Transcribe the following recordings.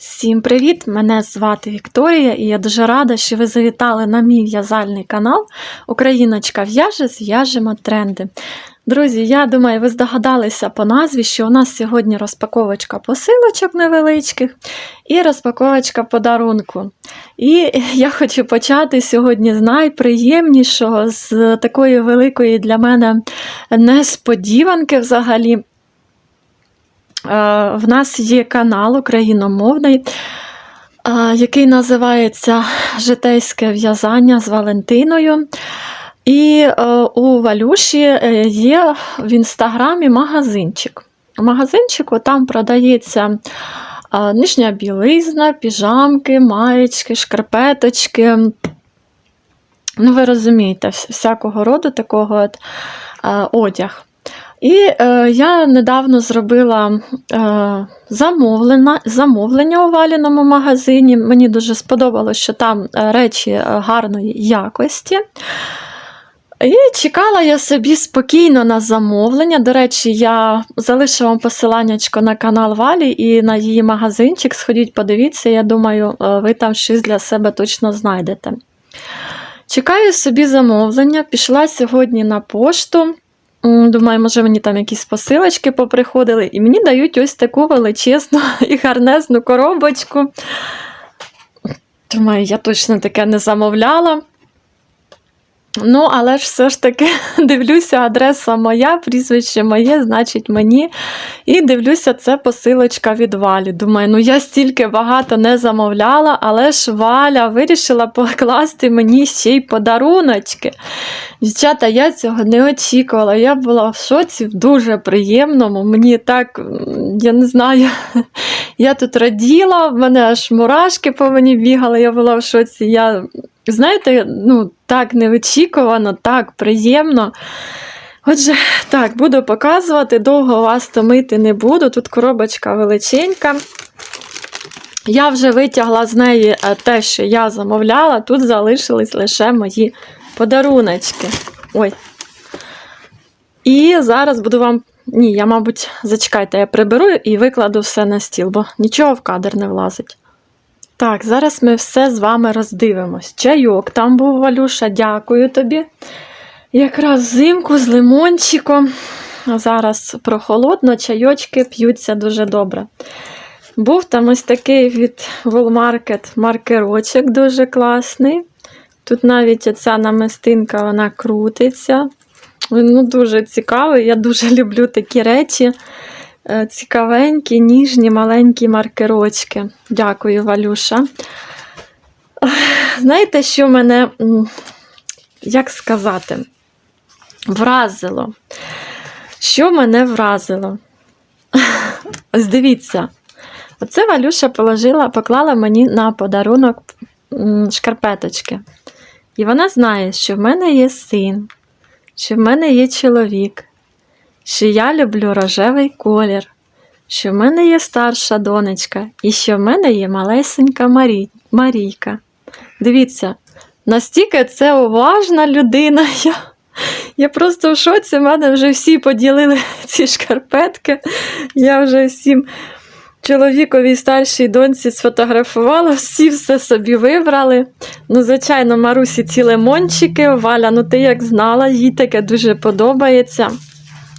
Всім привіт! Мене звати Вікторія, і я дуже рада, що ви завітали на мій в'язальний канал Україночка в'яже, зв'яжемо тренди. Друзі, я думаю, ви здогадалися по назві, що у нас сьогодні розпаковочка посилочок невеличких і розпаковочка подарунку. І я хочу почати сьогодні з найприємнішого, з такої великої для мене несподіванки взагалі. Е, В нас є канал україномовний, е, який називається Житейське в'язання з Валентиною. І е, у Валюші є в інстаграмі магазинчик. У магазинчику там продається нижня білизна, піжамки, маєчки, шкарпеточки. Ну, ви розумієте, всякого роду такого от, одяг. І е, я недавно зробила е, замовлення, замовлення у валіному магазині. Мені дуже сподобалось, що там е, речі е, гарної якості. І чекала я собі спокійно на замовлення. До речі, я залишила вам посиланнячко на канал Валі і на її магазинчик. Сходіть, подивіться, я думаю, е, ви там щось для себе точно знайдете. Чекаю собі замовлення, пішла сьогодні на пошту. Думаю, може мені там якісь посилочки поприходили, і мені дають ось таку величезну і гарнезну коробочку. Думаю, я точно таке не замовляла. Ну, але ж все ж таки дивлюся, адреса моя, прізвище моє, значить мені. І дивлюся, це посилочка від Валі. Думаю, ну я стільки багато не замовляла, але ж Валя вирішила покласти мені ще й подаруночки. Дівчата, я цього не очікувала. Я була в шоці, в дуже приємному. Мені так, я не знаю, я тут раділа, в мене аж мурашки по мені бігали, я була в шоці. Я, знаєте, ну, так неочікувано, так приємно. Отже, так, буду показувати, довго вас томити не буду. Тут коробочка величенька. Я вже витягла з неї е, те, що я замовляла, тут залишились лише мої подаруночки. Ой. І зараз буду вам. Ні, я, мабуть, зачекайте, я приберу і викладу все на стіл, бо нічого в кадр не влазить. Так, зараз ми все з вами роздивимось. Чайок там був, Валюша, дякую тобі. Якраз взимку з лимончиком. Зараз прохолодно, чайочки п'ються дуже добре. Був там ось такий від Woolmarket маркерочок дуже класний. Тут навіть оця намистинка вона крутиться. Ну, дуже цікавий. Я дуже люблю такі речі. Е, Цікавенькі, ніжні, маленькі маркерочки. Дякую, Валюша. Знаєте, що мене, як сказати, вразило? Що мене вразило? Ось дивіться. Оце Валюша положила, поклала мені на подарунок шкарпеточки. І вона знає, що в мене є син, що в мене є чоловік, що я люблю рожевий колір, що в мене є старша донечка, і що в мене є малесенька Марій, Марійка. Дивіться, настільки це уважна людина. Я, я просто в шоці, в мене вже всі поділили ці шкарпетки. Я вже всім чоловікові старшій доньці сфотографувала, всі все собі вибрали. Ну, звичайно, Марусі ці лимончики, Валя, ну ти як знала, їй таке дуже подобається.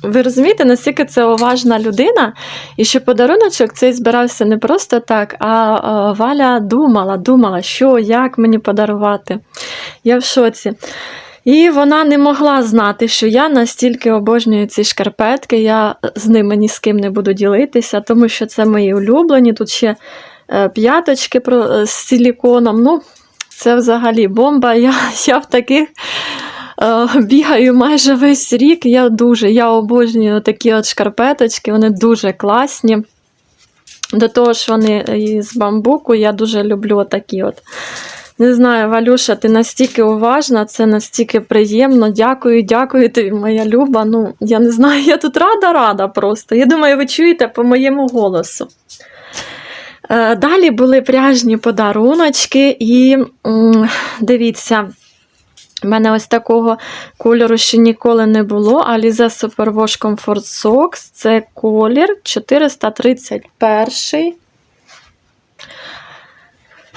Ви розумієте, наскільки це уважна людина, і що подаруночок цей збирався не просто так, а, Валя думала, думала, що, як мені подарувати. Я в шоці. І вона не могла знати, що я настільки обожнюю ці шкарпетки, я з ними ні з ким не буду ділитися, тому що це мої улюблені. Тут ще е, п'яточки е, з силіконом. Ну, це взагалі бомба. Я, я в таких бігаю майже весь рік. Я дуже я обожнюю такі от шкарпеточки, вони дуже класні. До того ж, вони із бамбуку, я дуже люблю такі от. Не знаю, Валюша, ти настільки уважна, це настільки приємно. Дякую, дякую тобі, моя Люба. Ну, я не знаю, я тут рада-рада просто. Я думаю, ви чуєте по моєму голосу. Е, Далі були пряжні подаруночки, і дивіться, в мене ось такого кольору ще ніколи не було. Alize Superwash Comfort Socks. Це колір 431.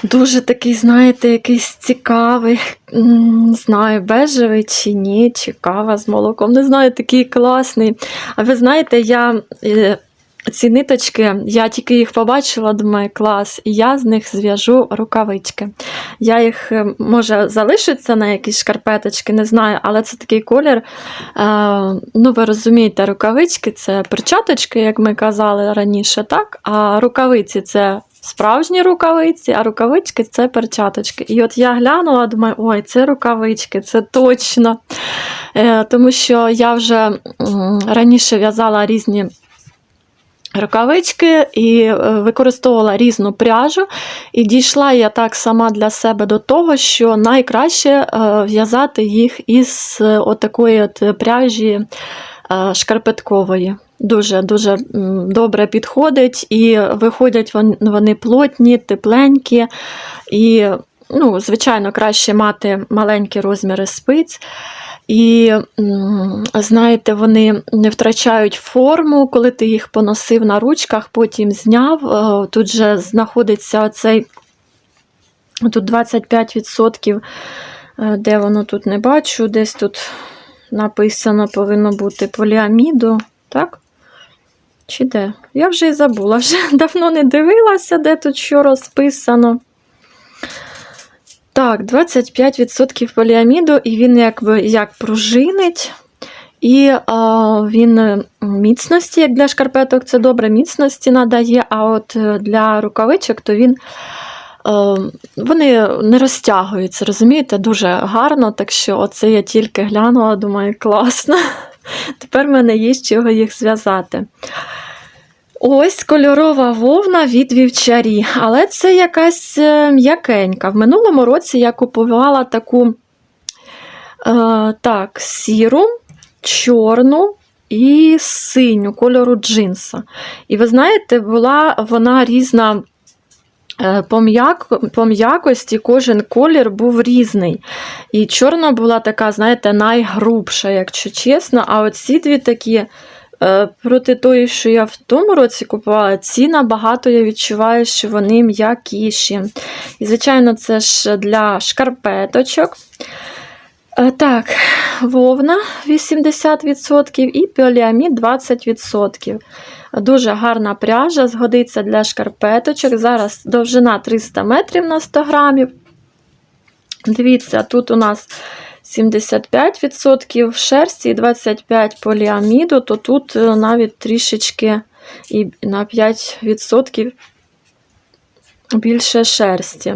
Дуже такий, знаєте, якийсь цікавий, не знаю, бежевий чи ні, чи кава з молоком. Не знаю, такий класний. А ви знаєте, я е, ці ниточки, я тільки їх побачила, думаю, клас, і я з них зв'яжу рукавички. Я їх, е, може, залишиться на якісь шкарпеточки, не знаю, але це такий колір. Е, ну, ви розумієте, рукавички це перчаточки, як ми казали раніше, так? А рукавиці це справжні рукавиці, а рукавички це перчаточки. І от я глянула, думаю, ой, це рукавички, це точно. Е, тому що я вже раніше в'язала різні. Рукавички і е, використовувала різну пряжу, і дійшла я так сама для себе до того, що найкраще е, в'язати їх із е, отакої от пряжі шкарпеткової. Дуже дуже добре підходить, і виходять вони плотні, тепленькі, і, ну, звичайно, краще мати маленькі розміри спиць. І знаєте, вони не втрачають форму, коли ти їх поносив на ручках, потім зняв. е, Тут же знаходиться цей тут 25%, е, де воно тут не бачу, десь тут написано повинно бути поліаміду, так? Чи де? Я вже і забула, вже давно не дивилася, де тут що розписано. Так, 25% поліаміду, і він якби як пружинить. І а, він е, міцності, як для шкарпеток, це добре, міцності надає, а от е, для рукавичок, то він е, вони не розтягуються, розумієте, дуже гарно. Так що оце я тільки глянула, думаю, класно. Тепер в мене є з чого їх зв'язати. Ось кольорова вовна від вівчарі, але це якась е, м'якенька. В минулому році я купувала таку е, так, сіру, чорну і синю кольору джинса. І ви знаєте, була вона різна. е, По, м'як... по м'якості кожен колір був різний. І чорна була така, знаєте, найгрубша, якщо чесно. А от ці дві такі Проти тої, що я в тому році купувала, ці набагато я відчуваю, що вони м'якіші. І, звичайно, це ж для шкарпеточок. Е, Так, вовна 80% і поліамід 20%. Дуже гарна пряжа, згодиться для шкарпеточок. Зараз довжина 300 метрів на 100 грамів. Дивіться, тут у нас 75% шерсті і 25% поліаміду, то тут е, навіть трішечки і на 5% більше шерсті.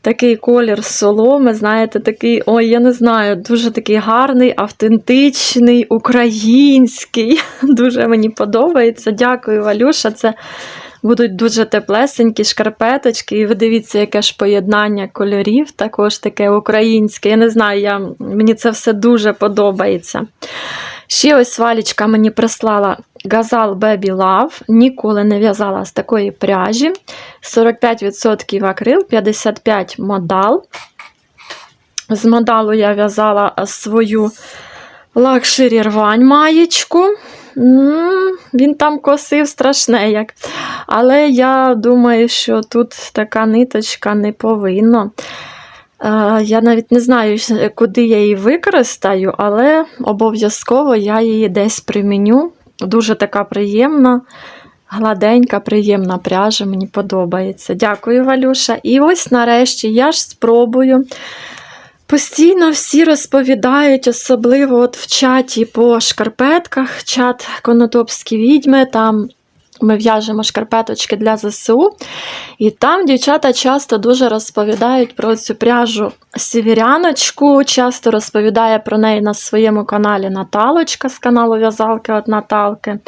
Такий колір соломи, знаєте, такий, ой, я не знаю, дуже такий гарний, автентичний, український. Дуже мені подобається. Дякую, Валюша. Це будуть дуже теплесенькі шкарпеточки. І ви дивіться, яке ж поєднання кольорів, також таке українське. Я не знаю, я, мені це все дуже подобається. Ще ось Валічка мені прислала Газал Baby Love. Ніколи не в'язала з такої пряжі. 45% акрил, 55% модал. З модалу я в'язала свою лакшері рвань маєчку. М, Він там косив страшне як. Але я думаю, що тут така ниточка не повинна. Е, Я навіть не знаю, куди я її використаю, але обов'язково я її десь приміню. Дуже така приємна, гладенька, приємна пряжа, мені подобається. Дякую, Валюша. І ось нарешті я ж спробую. Постійно всі розповідають, особливо от в чаті по шкарпетках, чат Конотопські відьми, там ми в'яжемо шкарпеточки для ЗСУ. І там дівчата часто дуже розповідають про цю пряжу сівіряночку, часто розповідає про неї на своєму каналі Наталочка з каналу В'язалки от Наталки.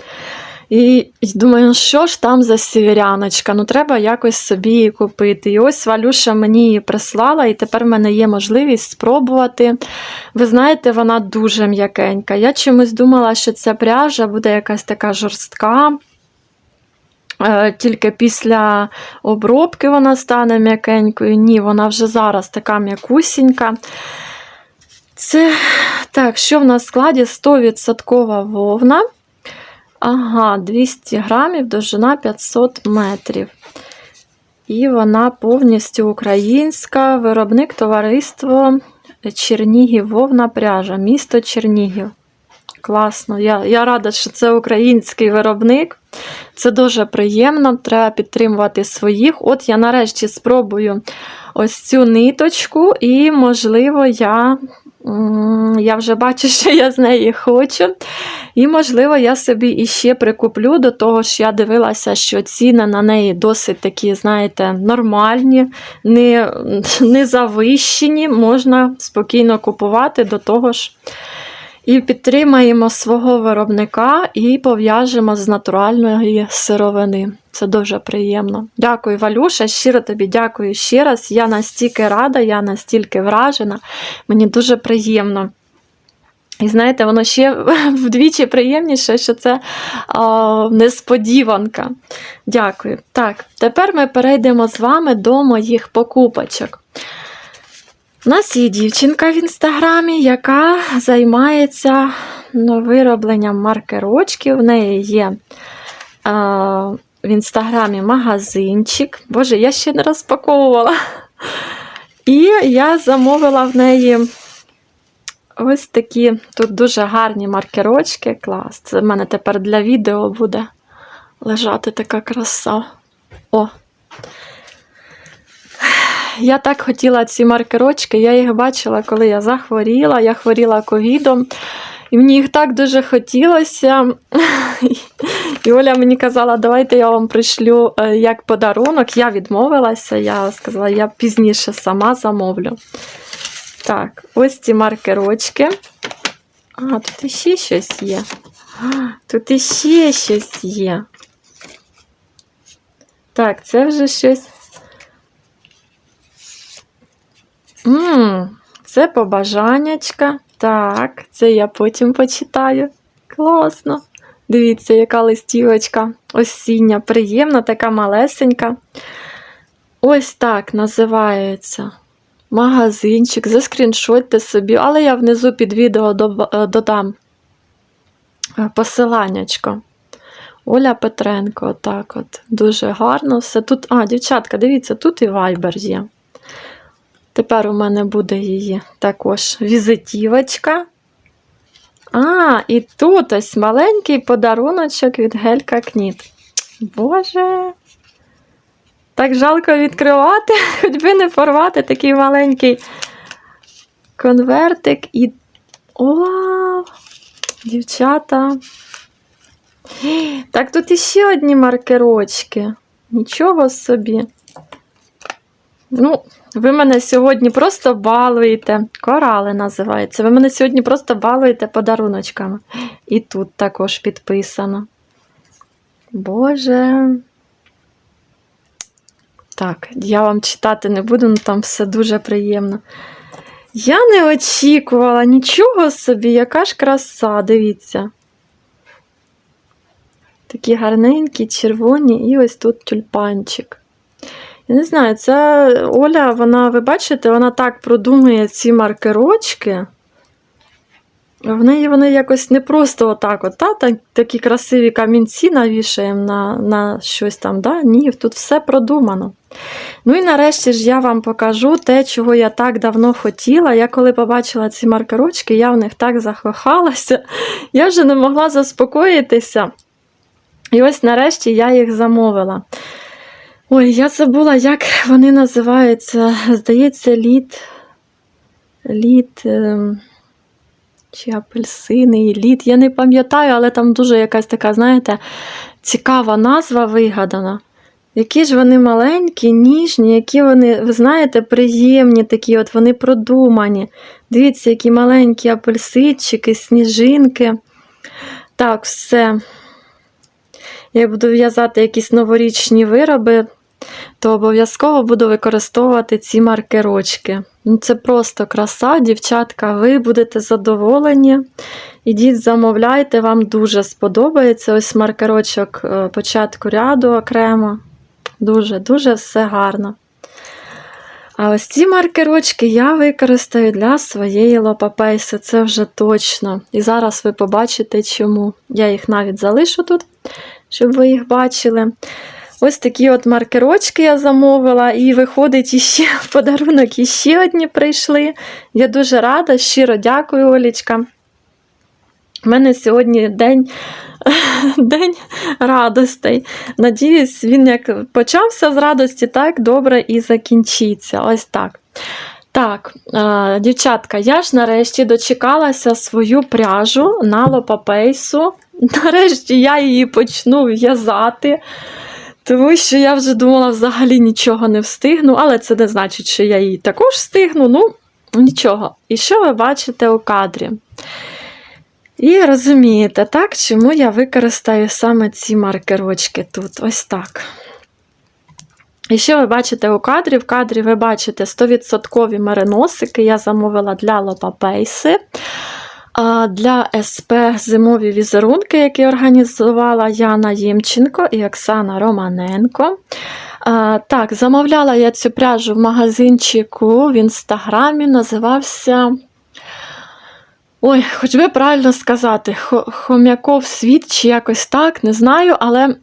І, думаю, ну що ж там за сіверяночка? Ну треба якось собі її купити. І ось Валюша мені її прислала, і тепер в мене є можливість спробувати. Ви знаєте, вона дуже м'якенька. Я чомусь думала, що ця пряжа буде якась така жорстка. Е, Тільки після обробки вона стане м'якенькою. Ні, вона вже зараз така м'якусінька. Це так, що в нас в складі 100% вовна. Ага, 200 грамів, довжина 500 метрів. І вона повністю українська, виробник товариство Чернігів Вовна пряжа, місто Чернігів. Класно. Я, я рада, що це український виробник. Це дуже приємно. Треба підтримувати своїх. От я нарешті спробую ось цю ниточку, і, можливо, я, я вже бачу, що я з неї хочу. І, можливо, я собі іще прикуплю до того ж, я дивилася, що ціни на неї досить такі, знаєте, нормальні, не, не завищені, можна спокійно купувати до того ж. І підтримаємо свого виробника і пов'яжемо з натуральної сировини. Це дуже приємно. Дякую, Валюша. Щиро тобі дякую ще раз. Я настільки рада, я настільки вражена. Мені дуже приємно. І знаєте, воно ще вдвічі приємніше, що це а, несподіванка. Дякую. Так, тепер ми перейдемо з вами до моїх покупочок. У нас є дівчинка в інстаграмі, яка займається виробленням маркерочків. В неї є а, в інстаграмі магазинчик. Боже, я ще не розпаковувала. І я замовила в неї ось такі тут дуже гарні маркерочки. Клас. Це в мене тепер для відео буде лежати така краса. О! Я так хотіла ці маркерочки, я їх бачила, коли я захворіла. Я хворіла ковідом, і мені їх так дуже хотілося. І Оля мені казала, давайте я вам пришлю е, як подарунок. Я відмовилася, я сказала, я пізніше сама замовлю. Так, ось ці маркерочки. А, тут іще щось є. Тут іще щось є. Так, це вже щось. Ммм, це побажаннячка. Так, це я потім почитаю. Класно. Дивіться, яка листівочка осіння, приємна, така малесенька. Ось так називається магазинчик. Заскріншотьте собі, але я внизу під відео е, додам е, посиланнячко. Оля Петренко, отак от. Дуже гарно все. Тут, а, дівчатка, дивіться, тут і вайбер є. Тепер у мене буде її також візитівочка. А, і тут ось маленький подаруночок від Гелька Кніт. Боже. Так жалко відкривати, хоч би не порвати такий маленький конвертик і. О, дівчата. Так, тут іще одні маркерочки. Нічого собі. Ну, ви мене сьогодні просто балуєте. Корали називається. Ви мене сьогодні просто балуєте подаруночками. І тут також підписано. Боже. Так, я вам читати не буду, але там все дуже приємно. Я не очікувала нічого собі, яка ж краса, дивіться. Такі гарненькі, червоні, і ось тут тюльпанчик. Я не знаю, це Оля, вона, ви бачите, вона так продумує ці маркерочки. В неї вони якось не просто отак, от, та, так, такі красиві камінці навішаємо на на щось там. Да? Ні, тут все продумано. Ну і нарешті ж я вам покажу те, чого я так давно хотіла. Я коли побачила ці маркерочки, я в них так захохалася, я вже не могла заспокоїтися. І ось нарешті я їх замовила. Ой, я забула, як вони називаються. Здається, лід. Лід. ем, Чи апельсини, лід. Я не пам'ятаю, але там дуже якась така, знаєте, цікава назва вигадана. Які ж вони маленькі, ніжні, які вони, ви знаєте, приємні такі, от вони продумані. Дивіться, які маленькі апельсинчики, сніжинки. Так, все. Я буду в'язати якісь новорічні вироби, то обов'язково буду використовувати ці маркерочки. Ну, Це просто краса, дівчатка, ви будете задоволені. Ідіть, замовляйте, вам дуже сподобається. Ось маркерочок е, початку ряду окремо. Дуже-дуже все гарно. А ось ці маркерочки я використаю для своєї лопапейси, це вже точно. І зараз ви побачите, чому. Я їх навіть залишу тут, щоб ви їх бачили. Ось такі от маркерочки я замовила, і виходить, іще в подарунок іще одні прийшли. Я дуже рада, щиро дякую, Олічка. У мене сьогодні день, день радостей. Надіюсь, він як почався з радості, так добре і закінчиться. Ось так. Так, дівчатка, я ж нарешті дочекалася свою пряжу на лопапейсу. Нарешті я її почну в'язати. Тому що я вже думала, взагалі нічого не встигну, але це не значить, що я її також встигну. Ну, нічого. І що ви бачите у кадрі? І розумієте, так, чому я використаю саме ці маркерочки тут. Ось так. І що ви бачите у кадрі? В кадрі ви бачите 100% мериносики. Я замовила для лопапейси. Для СП зимові візерунки, які організувала Яна Ємченко і Оксана Романенко. Так, замовляла я цю пряжу в магазинчику в інстаграмі, називався. Ой, хоч би правильно сказати, Хом'яков світ чи якось так, не знаю, але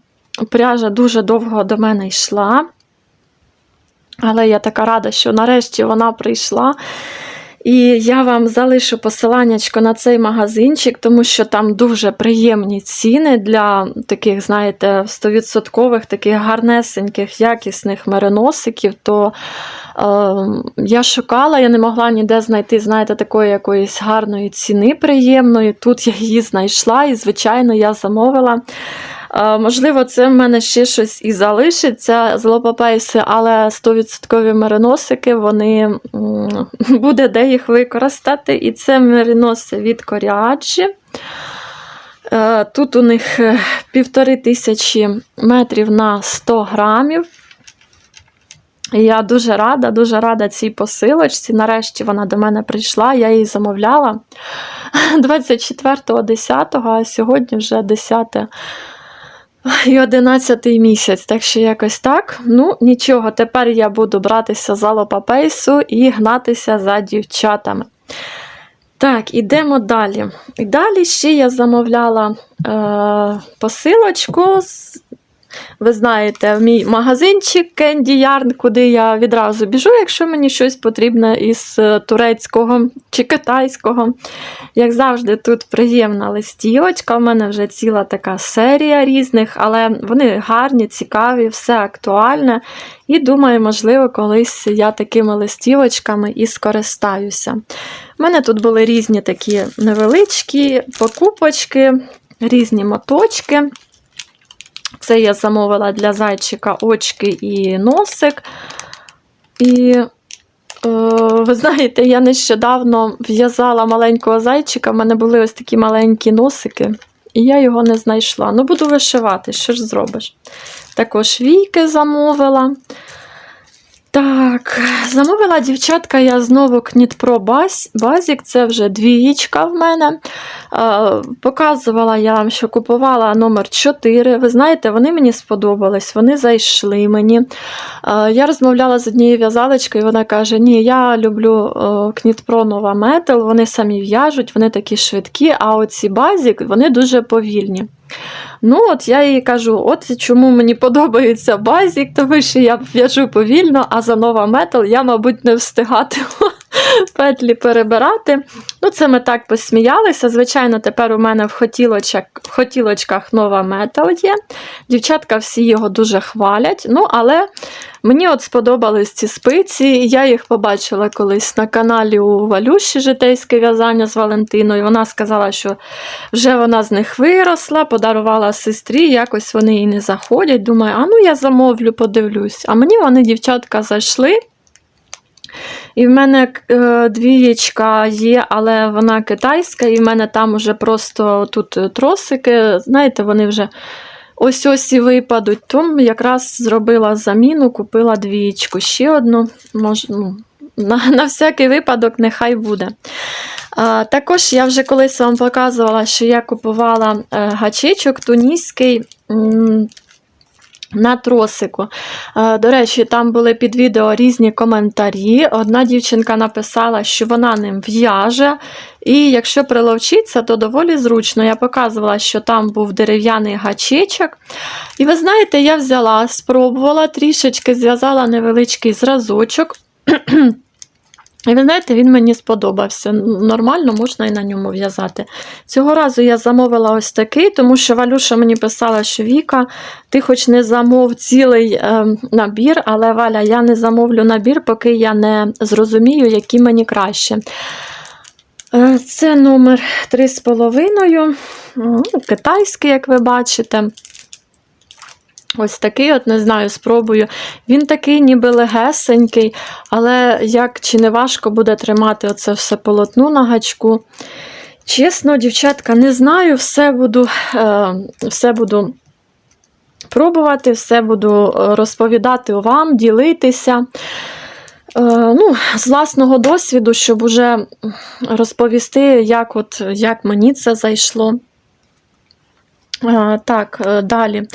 пряжа дуже довго до мене йшла. Але я така рада, що нарешті вона прийшла. І я вам залишу посиланнячко на цей магазинчик, тому що там дуже приємні ціни для таких, знаєте, 100% таких гарнесеньких, якісних мериносиків. То е, я шукала, я не могла ніде знайти, знаєте, такої якоїсь гарної ціни приємної. Тут я її знайшла, і, звичайно, я замовила. Е, Можливо, це в мене ще щось і залишиться з лопапейси, але 100% мериносики, вони буде де їх використати. І це мериноси від Коріаджі. Е, Тут у них е, півтори тисячі метрів на 100 грамів. Я дуже рада, дуже рада цій посилочці. Нарешті вона до мене прийшла, я її замовляла 24.10, а сьогодні вже 10 і 11 місяць, так що якось так. Ну, нічого, тепер я буду братися за лопапейсу і гнатися за дівчатами. Так, ідемо далі. І далі ще я замовляла е, посилочку. з- Ви знаєте, мій магазинчик Candy Yarn, куди я відразу біжу, якщо мені щось потрібне із е, турецького чи китайського. Як завжди, тут приємна листівочка. У мене вже ціла така серія різних, але вони гарні, цікаві, все актуальне. І думаю, можливо, колись я такими листівочками і скористаюся. У мене тут були різні такі невеличкі покупочки, різні моточки. Це я замовила для зайчика очки і носик. І е, ви знаєте, я нещодавно в'язала маленького зайчика, в мене були ось такі маленькі носики, і я його не знайшла. Ну, буду вишивати, що ж зробиш? Також війки замовила. Так, замовила дівчатка я знову Bas- Basic, це вже двієчка в мене. Показувала я вам, що купувала номер 4. Ви знаєте, вони мені сподобались, вони зайшли мені. Я розмовляла з однією в'язалочкою, і вона каже: Ні, я люблю Pro Nova Metal, вони самі в'яжуть, вони такі швидкі, а оці Basic, вони дуже повільні. Ну, от я їй кажу: от чому мені подобається базік, тому що я в'яжу повільно, а за нова метал я, мабуть, не встигатиму петлі перебирати. Ну, це ми так посміялися. Звичайно, тепер у мене в хотілочках, в хотілочках нова метал є. Дівчатка всі його дуже хвалять. Ну, але мені от сподобались ці спиці. Я їх побачила колись на каналі у Валюші житейське в'язання з Валентиною. Вона сказала, що вже вона з них виросла, подарувала сестрі, якось вони їй не заходять. Думаю, а ну я замовлю, подивлюсь. А мені вони, дівчатка, зайшли. І в мене е, двієчка є, але вона китайська, і в мене там уже просто тут тросики, знаєте, вони вже ось ось і випадуть. Тому якраз зробила заміну, купила двієчку. Ще одну, може, ну, на, на всякий випадок, нехай буде. Також я вже колись вам показувала, що я купувала е, гачечок туніський. На тросику. Е, До речі, там були під відео різні коментарі. Одна дівчинка написала, що вона ним в'яже, І якщо приловчиться, то доволі зручно. Я показувала, що там був дерев'яний гачечок. І ви знаєте, я взяла, спробувала трішечки, зв'язала невеличкий зразочок. І ви знаєте, він мені сподобався. Нормально можна і на ньому в'язати. Цього разу я замовила ось такий, тому що Валюша мені писала, що Віка, ти хоч не замов цілий е, набір, але Валя, я не замовлю набір, поки я не зрозумію, які мені краще. Е, Це номер 3,5, ну, китайський, як ви бачите. Ось такий, от не знаю, спробую. Він такий, ніби легесенький, але як чи не важко буде тримати оце все полотно на гачку. Чесно, дівчатка, не знаю, все буду, е, все буду пробувати, все буду е, розповідати вам, ділитися. Е, ну, З власного досвіду, щоб уже розповісти, як, от, як мені це зайшло. Е, Так, е, далі.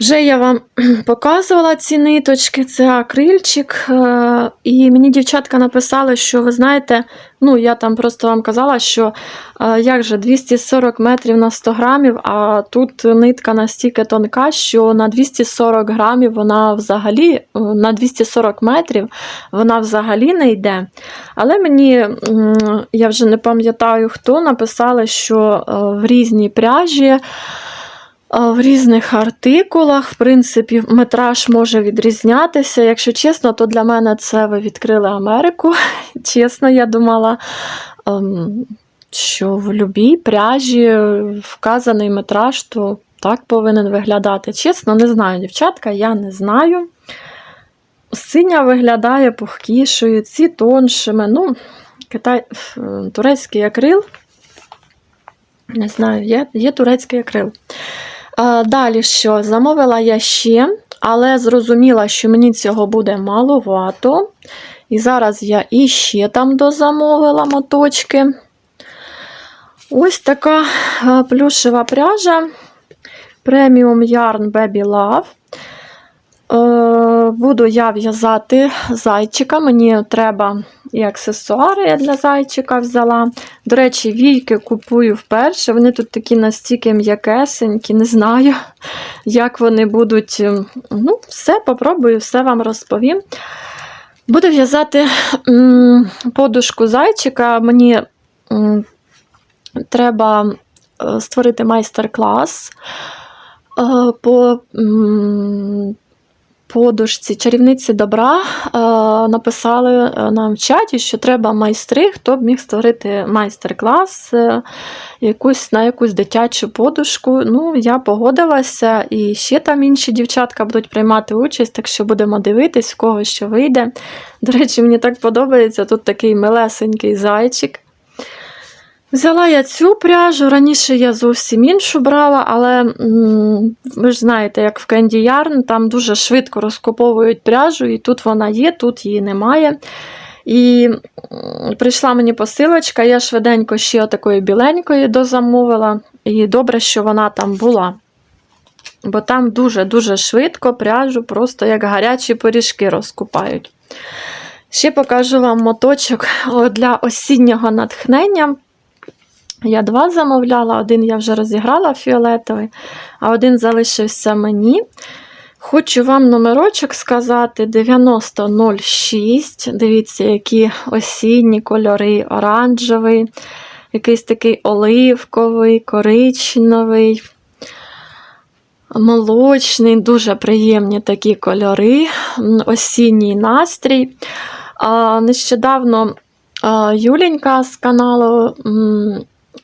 Вже я вам показувала ці ниточки, це акрильчик. е, І мені дівчатка написали, що ви знаєте, ну я там просто вам казала, що е, як же 240 метрів на 100 грамів, а тут нитка настільки тонка, що на 240 грамів вона взагалі, е, на 240 метрів вона взагалі не йде. Але мені, я вже не пам'ятаю, хто написали, що в різній пряжі. В різних артикулах, в принципі, метраж може відрізнятися. Якщо чесно, то для мене це ви відкрили Америку. Чесно, я думала, ем, що в любій пряжі вказаний метраж, то так повинен виглядати. Чесно, не знаю, дівчатка, я не знаю. Синя виглядає пухкішою, ці тоншими. Ну, китай... турецький акрил. Не знаю, є, є турецький акрил. А, Далі що? Замовила я ще, але зрозуміла, що мені цього буде маловато. І зараз я іще там дозамовила моточки. Ось така плюшева пряжа Premium Yarn Baby Love. Е, Буду я в'язати зайчика. Мені треба і аксесуари я для зайчика взяла. До речі, війки купую вперше. Вони тут такі настільки м'якесенькі, не знаю, як вони будуть. Ну, все, попробую, все вам розповім. Буду в'язати подушку зайчика. Мені треба е, створити майстер-клас е, по. Подушці чарівниці добра е, написали е, нам в чаті, що треба майстри, хто б міг створити майстер-клас е, якусь, на якусь дитячу подушку. Ну, я погодилася, і ще там інші дівчатка будуть приймати участь, так що будемо дивитись, в кого що вийде. До речі, мені так подобається тут такий милесенький зайчик. Взяла я цю пряжу. Раніше я зовсім іншу брала, але ви ж знаєте, як в Candy Yarn, там дуже швидко розкуповують пряжу, і тут вона є, тут її немає. І прийшла мені посилочка, я швиденько ще такої біленької дозамовила. І добре, що вона там була. Бо там дуже-дуже швидко пряжу, просто як гарячі пиріжки розкупають. Ще покажу вам моточок для осіннього натхнення. Я два замовляла, один я вже розіграла фіолетовий, а один залишився мені. Хочу вам номерочок сказати: 9006. Дивіться, які осінні кольори, оранжевий, якийсь такий оливковий, коричневий, молочний, дуже приємні такі кольори, осінній настрій. Нещодавно а, Юленька з каналу.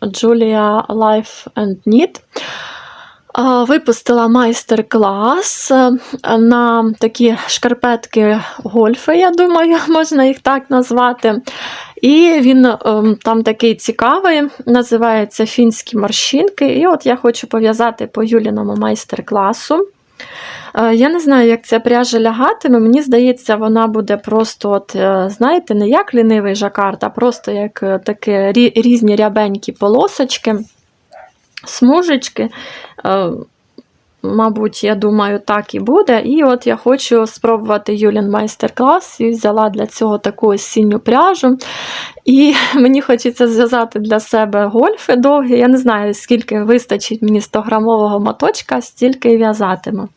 Julia Life and а, випустила майстер-клас е, на такі шкарпетки гольфи, я думаю, можна їх так назвати. І він ем, там такий цікавий, називається Фінські морщинки. І от я хочу пов'язати по Юліному майстер-класу. Е, Я не знаю, як ця пряжа лягатиме. Мені здається, вона буде просто, от, е, знаєте, не як лінивий жакард, а просто як е, такі різні рябенькі полосочки, смужечки. Мабуть, я думаю, так і буде. І от я хочу спробувати Юлін майстер-клас і взяла для цього таку осінню пряжу. І мені хочеться зв'язати для себе гольфи довгі. Я не знаю, скільки вистачить мені 100-грамового моточка, стільки і в'язатиму.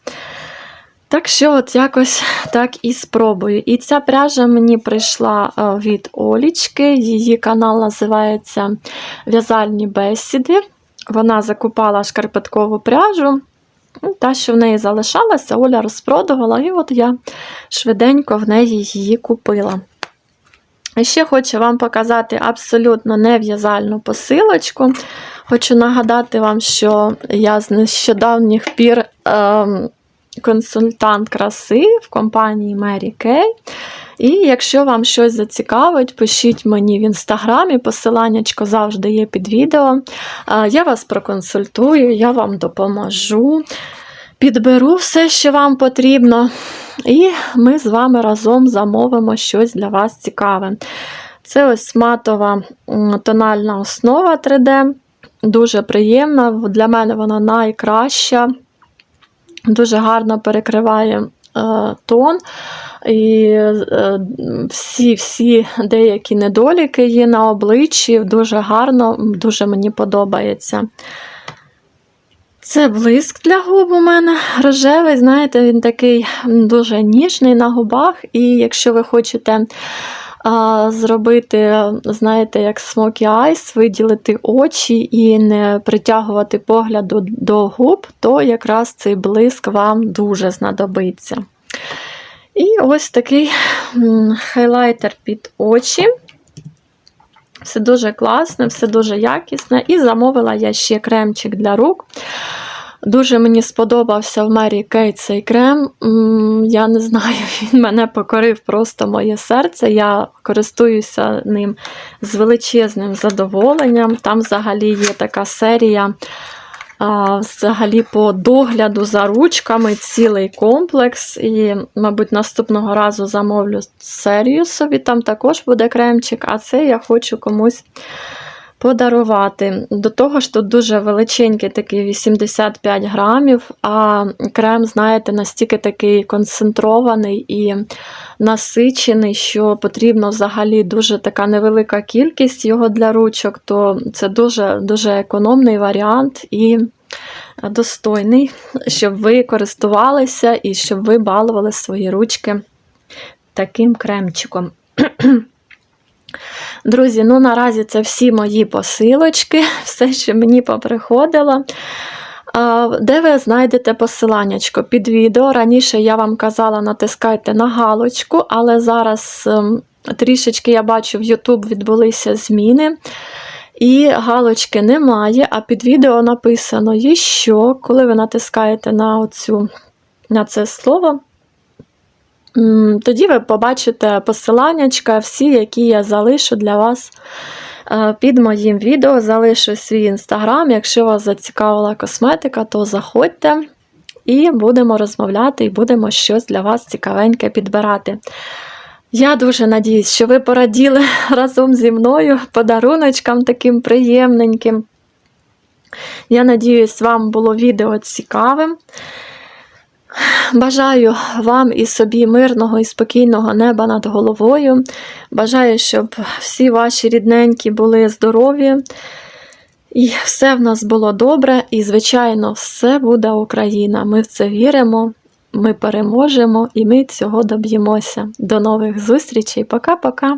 Так що, от якось так і спробую. І ця пряжа мені прийшла е, від Олічки. Її канал називається В'язальні бесіди. Вона закупала шкарпеткову пряжу. Ну, Та, що в неї залишалася, Оля розпродувала, і от я швиденько в неї її купила. І ще хочу вам показати абсолютно нев'язальну посилочку. Хочу нагадати вам, що я з нещодавніх пір ем, консультант краси в компанії Mary Kay. І якщо вам щось зацікавить, пишіть мені в інстаграмі, посиланнячко завжди є під відео. Я вас проконсультую, я вам допоможу, підберу все, що вам потрібно. І ми з вами разом замовимо щось для вас цікаве. Це ось матова тональна основа 3D. Дуже приємна. Для мене вона найкраща. Дуже гарно перекриває е, тон. І е, всі всі деякі недоліки є на обличчі. Дуже гарно, дуже мені подобається. Це блиск для губ у мене рожевий, знаєте, він такий дуже ніжний на губах. І якщо ви хочете зробити, знаєте, як Smoky Eyes, виділити очі і не притягувати погляду до губ, то якраз цей блиск вам дуже знадобиться. І ось такий хайлайтер під очі. Все дуже класне, все дуже якісне. І замовила я ще кремчик для рук. Дуже мені сподобався в Мері Кей цей крем. Я не знаю, він мене покорив просто моє серце. Я користуюся ним з величезним задоволенням. Там взагалі є така серія. Взагалі по догляду за ручками цілий комплекс. І, мабуть, наступного разу замовлю серію собі. Там також буде кремчик, а це я хочу комусь подарувати. До того ж, тут дуже величенький такий 85 грамів, а крем, знаєте, настільки такий концентрований і насичений, що потрібно взагалі дуже така невелика кількість його для ручок, то це дуже, дуже економний варіант і достойний, щоб ви користувалися і щоб ви балували свої ручки таким кремчиком. Друзі, ну наразі це всі мої посилочки, все, що мені поприходило. Де ви знайдете посиланнячко під відео. Раніше я вам казала, натискайте на галочку, але зараз ем, трішечки я бачу в YouTube відбулися зміни. І галочки немає, а під відео написано, що, коли ви натискаєте на, оцю, на це слово, Тоді ви побачите посиланнячка, всі, які я залишу для вас е, під моїм відео. Залишу свій інстаграм. Якщо вас зацікавила косметика, то заходьте і будемо розмовляти, і будемо щось для вас цікавеньке підбирати. Я дуже надіюсь, що ви пораділи разом зі мною подаруночкам таким приємненьким. Я надіюсь, вам було відео цікавим. Бажаю вам і собі мирного і спокійного неба над головою. Бажаю, щоб всі ваші рідненькі були здорові. І все в нас було добре, і, звичайно, все буде Україна. Ми в це віримо, ми переможемо і ми цього доб'ємося. До нових зустрічей. Пока-пока.